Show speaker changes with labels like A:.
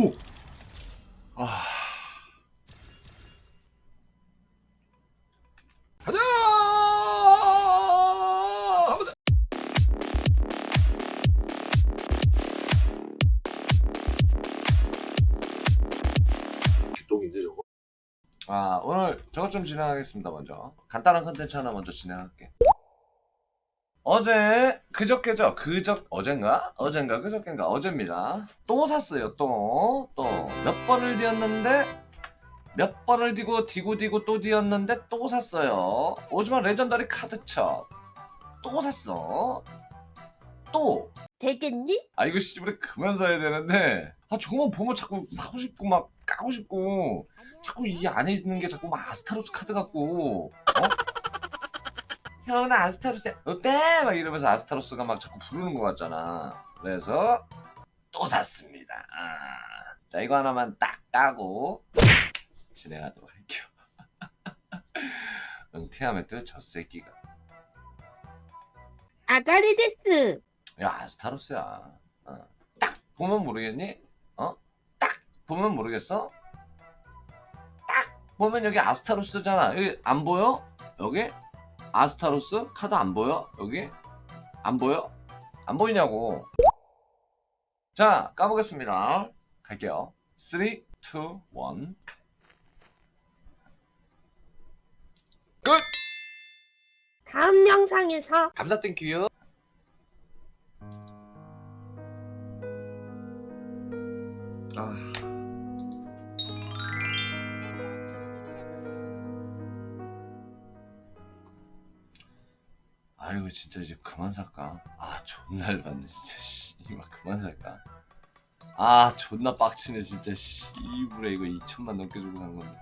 A: 오! 아. 가자! 한번 기똥인데 저거. 아, 오늘 저것 좀 진행하겠습니다, 먼저. 간단한 컨텐츠 하나 먼저 진행할게. 어제 그저께죠? 그저 어젠가? 어젠가 그저께인가? 어제입니다. 또 샀어요 또. 또 몇 번을 뒤었는데 몇 번을 뒤고 뒤고 뒤고 또 뒤었는데 또 샀어요. 오지만 레전더리 카드첩. 또 샀어. 또.
B: 되겠니?
A: 아 이거 씨발 그만 사야 되는데. 아 저거만 보면 자꾸 사고 싶고 막 까고 싶고. 자꾸 이 안에 있는 게 자꾸 막 아스타로스 카드 같고. 어? 형은 아스타로스 어때? 막 이러면서 아스타로스가 막 자꾸 부르는 것 같잖아 그래서 또 샀습니다 아. 자 이거 하나만 딱 까고 진행하도록 할게요 응티하면 또저 새끼가
B: 아가리 데스.
A: 야 아스타로스야 어. 딱 보면 모르겠니? 어? 딱 보면 모르겠어? 딱 보면 여기 아스타로스잖아 여기 안 보여? 여기? 아스타로스? 카드 안 보여? 여기? 안 보여? 안 보이냐고 자 까보겠습니다 갈게요 3, 2, 1 끝!
B: 다음 영상에서
A: 감사 땡큐요 아 아이고 진짜 이제 그만 살까? 아 존나 열받네 진짜 씨발 그만 살까? 아 존나 빡치네 진짜 씨부레 이거 2천만 넘게 주고 산 건데